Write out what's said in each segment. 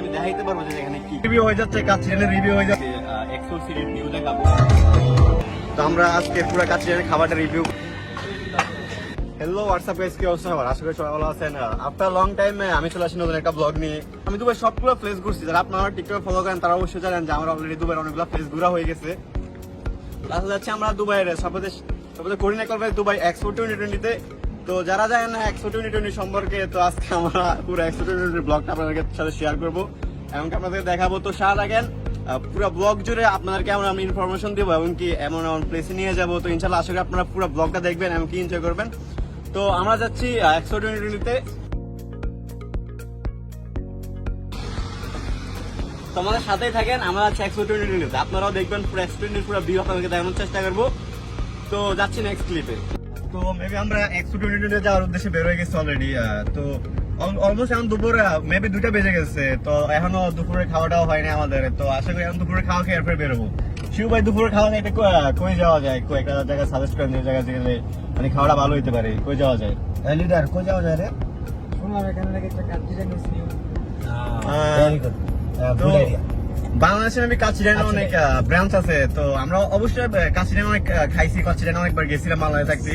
আমি দেখাইতে পারব যে এখানে কি। রিভিউ হয়ে যাচ্ছে কাচ্চিরানের রিভিউ হয়ে যাচ্ছে। এক্সো সিরিজ ভিউ দেখাবো। তো আমরা আজকে পুরো কাচ্চিরানের খাবারটা রিভিউ হ্যালো হোয়াটসঅ্যাপ গাইস কি অবস্থা? আশা করি সবাই ভালো আছেন। আফটার লং টাইম আমি চলে আসি নতুন একটা ব্লগ নিয়ে। আমি দুবাই সবগুলো প্লেস ঘুরছি। যারা আপনারা টিকটক ফলো করেন তারা অবশ্যই জানেন যে আমরা অলরেডি দুবাইয়ের অনেকগুলো প্লেস ঘোরা হয়ে গেছে। লাস্ট যাচ্ছে আমরা দুবাইয়ের সর্বদেশ সর্বদেশ করিনা করবে দুবাই এক্সপো টোয়েন্টি টোয়েন্টিতে তো যারা জানেন না এক্সপো টোয়েন্টি টোয়েন্টি সম্পর্কে, তো আজকে আমরা পুরো একশো টোয়েন্টি টোয়েন্টি ব্লগটা আপনাদের সাথে শেয়ার করব। এমনকি আপনাদের দেখাবো, তো সারা রাখেন পুরো ব্লগ জুড়ে আপনাদেরকে আমরা আমি ইনফরমেশন দেবো, এমনকি এমন এমন প্লেসে নিয়ে যাব। তো ইনশাল্লাহ আশা করি আপনারা পুরো ব্লগটা দেখবেন, এমনকি এনজয় করবেন। তো আমরা যাচ্ছি এক্সপো টোয়েন্টি টোয়েন্টিতে। তো আমাদের সাথেই থাকেন, আমরা আছি একশো টোয়েন্টি টোয়েন্টিতে। আপনারাও দেখবেন পুরো এক্সপিরিয়েন্স পুরো ভিউ আপনাদেরকে দেখানোর চেষ্টা করব। তো যাচ্ছি নেক্সট ক্লিপে তো মেবি আমরা এক্সপো টোয়েন্টি টোয়েন্টি যাওয়ার উদ্দেশ্যে বের হয়ে গেছি অলরেডি তো অলমোস্ট এখন দুপুর মেবি দুটা বেজে গেছে তো এখনও দুপুরে খাওয়া দাওয়া হয়নি আমাদের তো আশা করি এখন দুপুরে খাওয়া খেয়ে এরপরে বেরোবো শিউ ভাই দুপুরে খাওয়া কই- কই যাওয়া যায়? কই একটা জায়গায় সাজেস্ট করেন যে জায়গা গেলে মানে খাওয়াটা ভালো হইতে পারে কই যাওয়া যায়? লিডার কই যাওয়া যায় রে? শুনলাম এখানে নাকি একটা গুড তো বাংলাদেশে আমি কাচিডানে অনেক ব্রাঞ্চ আছে তো আমরা অবশ্যই কাচিডানে অনেক খাইছি কাচিডানে অনেকবার গেছিলাম বাংলাদেশে থাকতে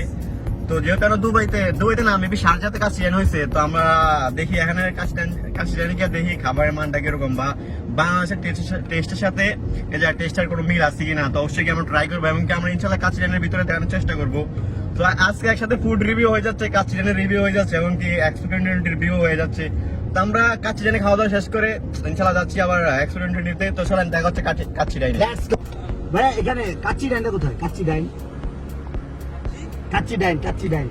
তো যেহেতু আমরা দুবাইতে দুবাইতে না মেবি শারজাতে কাচিডান হয়েছে, তো আমরা দেখি এখানে কাচিডানে গিয়ে দেখি খাবারের মানটা কীরকম বা বাংলাদেশের টেস্টের সাথে এই যে টেস্টার কোনো মিল আছে কিনা, তো অবশ্যই আমরা ট্রাই করব আমরা ইনশাল্লাহ ভিতরে দেখানোর চেষ্টা করব। তো আজকে একসাথে ফুড রিভিউ হয়ে যাচ্ছে কাচিডানের রিভিউ হয়ে যাচ্ছে এমনকি এক্সপেরিমেন্ট রিভিউ হয়ে যাচ্ছে। তো আমরা জানি খাওয়া দাওয়া শেষ করে ইনশাল্লাহ যাচ্ছি আবার এক্সপেরিমেন্ট নিতে তো। চলেন, দেখা হচ্ছে কাচ্চি ডাইনে ভাই এখানে কাচ্চি ডাইনটা কোথায়? ডাইন। কাচ্চি ডাইন কাচ্চি ডাইন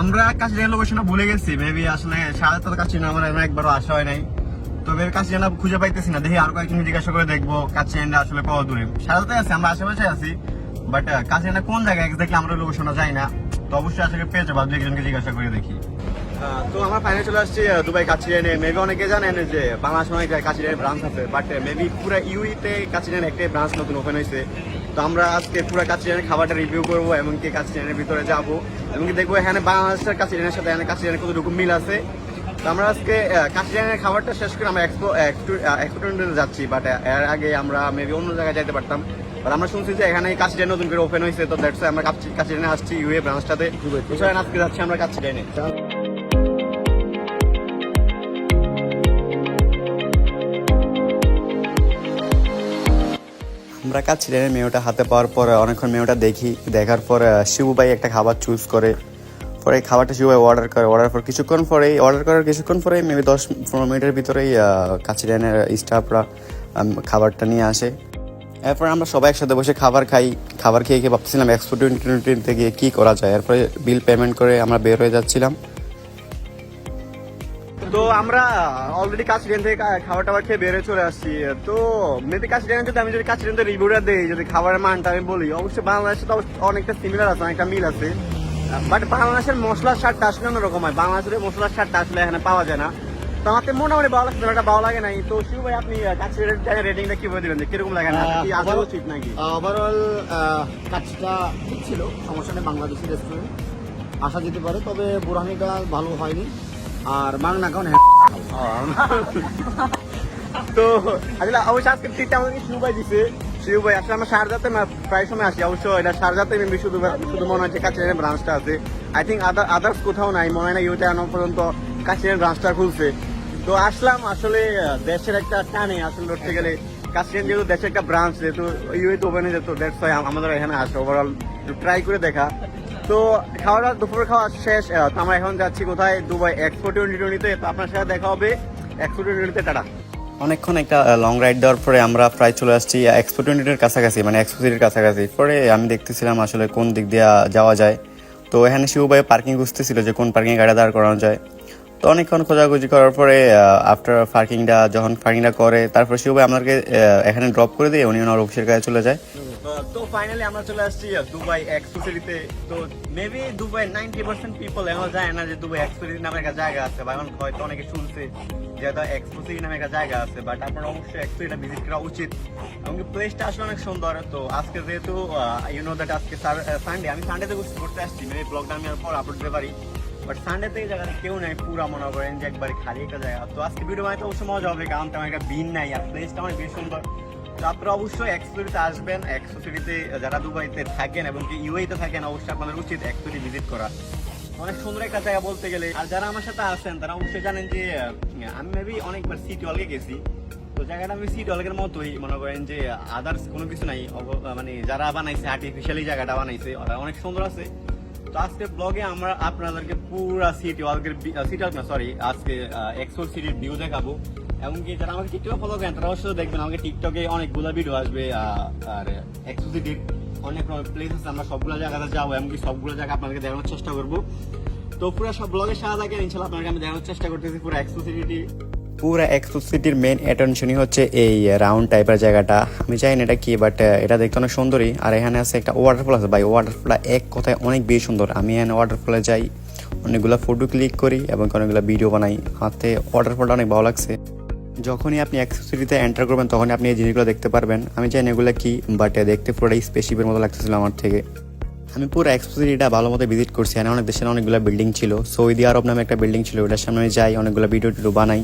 আমরা কাচ্চি ডাইনের লোকেশনটা ভুলে গেছি আসলে সাড়ে তো কাচ্চি না আমার একবারও আসা হয় নাই। তো মেবি কাচ্চি খুঁজে পাইতেছি না, দেখি আর কয়েকজন জিজ্ঞাসা করে দেখব ডাইনটা আসলে কত দূরে। সারাতে আছি, আমরা আশেপাশে আছি বাট ডাইনটা কোন জায়গায় এক্স্যাক্টলি আমরা লোকেশনটা যাই না। তো অবশ্যই আসলে পেয়ে যাব দু একজনকে জিজ্ঞাসা করে দেখি। তো আমরা ফাইনাল চলে আসছি দুবাই কাচিডাইনে মেবি অনেকে জানেন যে বাংলাদেশ অনেক জায়গায় ব্রাঞ্চ আছে বাট মেবি পুরো ইউইতে কাচিডাইন একটাই ব্রাঞ্চ নতুন ওপেন হয়েছে। তো আমরা আজকে পুরো কাচিডাইনের খাবারটা রিভিউ করব এমনকি কাচিডাইনের ভিতরে যাব। এমনকি দেখব এখানে বাংলাদেশের কাচিডাইনের সাথে এখানে কাচিডাইনের কতটুকু মিল আছে। তো আমরা আজকে কাচিডাইনের খাবারটা শেষ করে আমরা এক্সপো এক্সপোর্টেন্টে যাচ্ছি বাট এর আগে আমরা মেবি অন্য জায়গায় যাইতে পারতাম। বাট আমরা শুনছি যে এখানে কাচিডাইন নতুন করে ওপেন হয়েছে তো দ্যাটস আমরা কাচিডাইনে আসছি ইউএ ব্রাঞ্চটাতে আজকে যাচ্ছি আমরা কাচিডাইনে আমরা কাচ্ছিলেন মেয়েটা হাতে পাওয়ার পর, অনেকক্ষণ মেয়েটা দেখি, দেখার পর শিবু ভাই একটা খাবার চুজ করে। পরে খাবারটা শিবু ভাই অর্ডার করে অর্ডার পর কিছুক্ষণ পরে অর্ডার করার কিছুক্ষণ পরে মেবি দশ পনেরো মিনিটের ভিতরেই কাচ্ছিলেনের স্টাফরা খাবারটা নিয়ে আসে। এরপর আমরা সবাই একসাথে বসে খাবার খাই। খাবার খেয়ে খেয়ে ভাবতেছিলাম এক্সপোর্ট টোয়েন্টিতে গিয়ে কী করা যায়। এরপরে বিল পেমেন্ট করে আমরা বের হয়ে যাচ্ছিলাম। তো আমরা অলরেডি কাছিলেন থেকে খাবার টাবার খেয়ে বেড়ে চলে আসছি। তো মেবি কাছিলেন যদি আমি যদি কাছিলেন তো রিভিউটা দিই যদি খাবারের মানটা আমি বলি অবশ্যই বাংলাদেশে তো অনেকটা সিমিলার আছে অনেকটা মিল আছে। বাট বাংলাদেশের মশলার স্বাদটা আসলে অন্যরকম হয়। বাংলাদেশের মশলার স্বাদটা আসলে এখানে পাওয়া যায় না। তো আমার তো মোটামুটি ভালো লাগছে একটা ভালো লাগে নাই। তো শিব ভাই আপনি কাছিলের রেটিংটা কীভাবে দিবেন? কীরকম লাগে? না কি আসা উচিত নাকি? ওভারঅল কাচ্চিটা ঠিক ছিল। সমস্যা নেই বাংলাদেশি রেস্টুরেন্ট আসা যেতে পারে তবে বুড়ানিটা ভালো হয়নি। আর মাংনা কারণ তো আসলে অবশ্যই আজকে ট্রিটটা আমাদেরকে শিবু ভাই দিছে। শিবু ভাই আসলে আমরা সারজাতে প্রায় সময় আসি, অবশ্য এটা সারজাতে মেবি শুধু শুধু মনে হচ্ছে কাছের ব্রাঞ্চটা আছে। আই থিঙ্ক আদার আদার্স কোথাও নাই, মনে হয় না ইউতে এখনও পর্যন্ত কাছের ব্রাঞ্চটা খুলছে। তো আসলাম, আসলে দেশের একটা টানে, আসলে ধরতে গেলে কাছের যেহেতু দেশের একটা ব্রাঞ্চ যেহেতু ইউএতে ওপেন হয়ে যেত দ্যাটস ওয়াই আমাদের এখানে আসে ওভারঅল ট্রাই করে দেখা। তো খাওয়া দাওয়া, দুপুরের খাওয়া শেষ আমরা এখন যাচ্ছি কোথায়? দুবাই এক্সপো টোয়েন্টি টোয়েন্টিতে তো আপনার সাথে দেখা হবে এক্সপো টোয়েন্টি টোয়েন্টিতে টাটা। অনেকক্ষণ একটা লং রাইড দেওয়ার পরে আমরা প্রায় চলে আসছি এক্সপো কাছাকাছি মানে এক্সপো সিটির কাছাকাছি। পরে আমি দেখতেছিলাম আসলে কোন দিক দিয়ে যাওয়া যায়। তো এখানে শিবু ভাই পার্কিং খুঁজতেছিল যে কোন পার্কিং গাড়ি দাঁড় করানো যায়। তো অনেকক্ষণ খোঁজাখুঁজি করার পরে আফটার পার্কিংটা যখন পার্কিংটা করে, তারপর শিবু ভাই আমাদেরকে এখানে ড্রপ করে দিয়ে উনি ওনার অফিসের কাছে চলে যায়। তো ফাইনালি আমরা চলে আসছি দুবাই এক্সপোসিটিতে তো maybe Dubai ninety percent people এখনও যায় না যে দুবাই এক্সপোসিটি নামে একটা জায়গা আছে, বা এখন হয়তো অনেকে শুনছে যে হয়তো এক্সপোসিটি নামে একটা জায়গা আছে বাট আপনার অবশ্যই এক্সপোসিটা ভিজিট করা উচিত। এবং প্লেসটা আসলে অনেক সুন্দর, তো আজকে যেহেতু ইউ নো দ্যাট আজকে সানডে আমি সানডেতে ঘুরতে আসছি মেবি ব্লগটা আমি আর পর আপলোড দিতে পারি। বাট সানডে থেকে জায়গাটা কেউ নাই, পুরো মনে করেন যে একবার খালি একটা জায়গা। তো আজকে ভিডিও বানাইতে অবশ্যই মজা হবে, কারণ তেমন একটা বিন নাই আর প্লেসটা অনেক বেশ সুন্দর। তো আপনারা অবশ্যই এক্সপোরিতে আসবেন এক্সপোরিতে যারা দুবাইতে থাকেন এবং কি ইউএইতে থাকেন, অবশ্যই আপনাদের উচিত এক্সপোরি ভিজিট করা। অনেক সুন্দর একটা জায়গা বলতে গেলে। আর যারা আমার সাথে আছেন, তারা অবশ্যই জানেন যে আমি মেবি অনেকবার সিটি হলকে গেছি। তো জায়গাটা আমি সিটি হলকের মতোই, মনে করেন যে আদার্স কোনো কিছু নাই। মানে যারা বানাইছে আর্টিফিশিয়ালি জায়গাটা বানাইছে, ওরা অনেক সুন্দর আছে। তো আজকে ব্লগে আমরা আপনাদেরকে পুরা সিটি হলকের সিটি না সরি আজকে এক্সোর সিটির ভিউ দেখাবো। এমনকি যারা আমাকে টিকটকে ফলো করেন, তারা অবশ্যই দেখবেন আমাকে টিকটকে অনেকগুলো ভিডিও আসবে আর এক্সো সিটির অনেক প্লেস আছে, আমরা সবগুলো জায়গাতে যাব, এমনকি সবগুলো জায়গা আপনাদেরকে দেখানোর চেষ্টা করব। তো পুরো সব ব্লগের থাকে ইনশাল্লাহ আপনাকে আমি দেখানোর চেষ্টা করতেছি পুরো এক্সক্লুসিভিটি পুরো এক্সক্লুসিভিটির মেন অ্যাটেনশনই হচ্ছে এই রাউন্ড টাইপের জায়গাটা। আমি জানি না এটা কি বাট এটা দেখতে অনেক সুন্দরই। আর এখানে আছে একটা ওয়াটারফল আছে। ভাই ওয়াটারফলটা এক কথায় অনেক বেশি সুন্দর। আমি এখানে ওয়াটারফলে যাই, অনেকগুলো ফটো ক্লিক করি এবং অনেকগুলো ভিডিও বানাই। হাতে ওয়াটারফলটা অনেক ভালো লাগছে। যখনই আপনি অ্যাক্সেসরিতে এন্টার করবেন, তখনই আপনি এই জিনিসগুলো দেখতে পারবেন। আমি জানি এগুলো কি বাট দেখতে পুরোটাই স্পেসিপের মতো লাগতেছিল আমার থেকে। আমি পুরো এক্সপোজিটা ভালো মতো ভিজিট করছি। এখানে অনেক দেশের অনেকগুলো বিল্ডিং ছিল। সৌদি আরব নামে একটা বিল্ডিং ছিল। ওটার সামনে আমি যাই, অনেকগুলো ভিডিও টিডিও বানাই।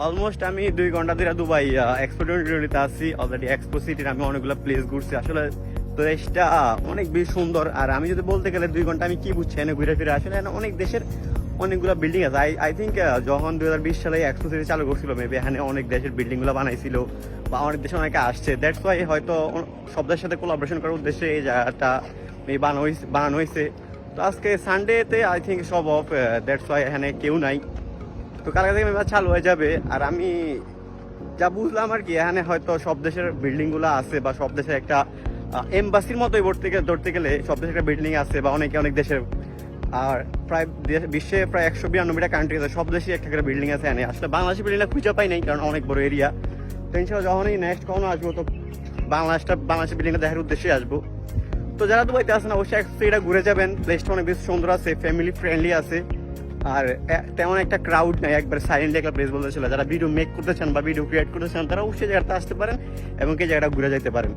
অলমোস্ট আমি দুই ঘণ্টা ধরে দুবাই এক্সপোরিতে আছি অলরেডি এক্সপো সিটির আমি অনেকগুলো প্লেস ঘুরছি। আসলে প্লেসটা অনেক বেশি সুন্দর, আর আমি যদি বলতে গেলে দুই ঘণ্টা আমি কি বুঝছি, এনে ঘুরে ফিরে আসলে অনেক দেশের অনেকগুলো বিল্ডিং আছে। আই আই থিঙ্ক যখন দুই হাজার বিশ সালে এক্সপো সিটি চালু করছিল মেবি এখানে অনেক দেশের বিল্ডিংগুলো বানাইছিল, বা অনেক দেশে অনেকে আসছে। দ্যাটস ওয়াই হয়তো সব দেশের সাথে কোলাবোরেশন করার উদ্দেশ্যে এই জায়গাটা বানানো হয়েছে বানানো হয়েছে তো আজকে সানডেতে আই থিঙ্ক সব অফ দ্যাটস ওয়াই এখানে কেউ নাই। তো কালকে থেকে মেবি চালু হয়ে যাবে। আর আমি যা বুঝলাম আর কি, এখানে হয়তো সব দেশের বিল্ডিংগুলো আছে বা সব দেশের একটা এম্বাসির মতোই ধরতে ধরতে গেলে সব দেশের একটা বিল্ডিং আছে বা অনেকে অনেক দেশের। আর প্রায় বিশ্বে প্রায় একশো বিরানব্বইটা কান্ট্রি আছে, সব দেশে একটা করে বিল্ডিং আছে এখানে। আসলে বাংলাদেশের বিল্ডিংটা খুঁজে পাই নাই, কারণ অনেক বড় এরিয়া তো ইনশাল্লাহ যখনই নেক্সট কখনো আসব, তো বাংলাদেশটা বাংলাদেশের বিল্ডিংটা দেখার উদ্দেশ্যে আসব। তো যারা দুবাইতে আসেন অবশ্যই এটা ঘুরে যাবেন। প্লেসটা অনেক বেশ সুন্দর আছে ফ্যামিলি ফ্রেন্ডলি আছে। আর তেমন একটা ক্রাউড নাই, একবার সাইলেন্ট একটা প্লেস বলতে ছিল যারা ভিডিও মেক করতে চান বা ভিডিও ক্রিয়েট করতে চান, তারা অবশ্যই জায়গাটা আসতে পারেন এবং এই জায়গাটা ঘুরে যেতে পারেন।